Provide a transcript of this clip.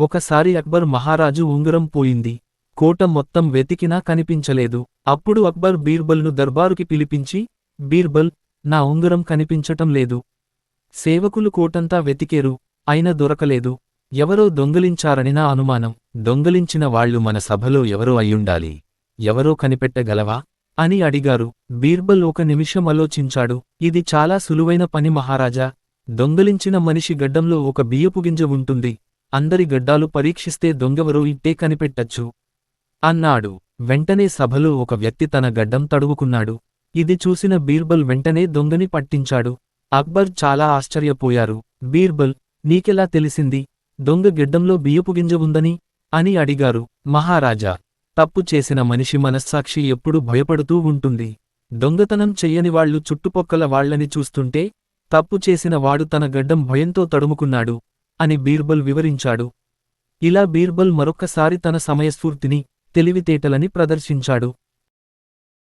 ఒకసారి అక్బర్ మహారాజు ఉంగరం పోయింది. కోట మొత్తం వెతికినా కనిపించలేదు. అప్పుడు అక్బర్ బీర్బల్ను దర్బారుకి పిలిపించి బీర్బల్ నా ఉంగరం కనిపించటం లేదు. సేవకులు కోటంతా వెతికేరు అయినా దొరకలేదు. ఎవరో దొంగలించారని నా అనుమానం. దొంగలించిన వాళ్ళు మన సభలో ఎవరో అయ్యుండాలి. ఎవరో కనిపెట్టగలవా? అని అడిగారు. బీర్బల్ ఒక నిమిషం ఆలోచించాడు. ఇది చాలా సులువైన పని మహారాజా. దొంగలించిన మనిషి గడ్డంలో ఒక బియ్యపుగింజ ఉంటుంది. అందరి గడ్డాలు పరీక్షిస్తే దొంగెవరో ఇట్టే కనిపెట్టచ్చు. అన్నాడు. వెంటనే సభలో ఒక వ్యక్తి తన గడ్డం తడువుకున్నాడు ఇది చూసిన బీర్బల్ వెంటనే దొంగని పట్టించాడు. అక్బర్ చాలా ఆశ్చర్యపోయారు. బీర్బల్ నీకెలా తెలిసింది? దొంగ గిడ్డంలో బియ్యపు గింజ ఉందని? అని అడిగారు. మహారాజా తప్పు చేసిన మనిషి మనస్సాక్షి ఎప్పుడు భయపడుతూ ఉంటుంది. దొంగతనం చెయ్యని వాళ్ళు చుట్టుపక్కల వాళ్ళని చూస్తుంటే తప్పు చేసిన వాడు తన గడ్డం భయంతో తడుముకున్నాడు. అని బీర్బల్ వివరించాడు. ఇలా బీర్బల్ మరొక్కసారి తన సమయస్ఫూర్తిని తెలివితేటలని ప్రదర్శించాడు.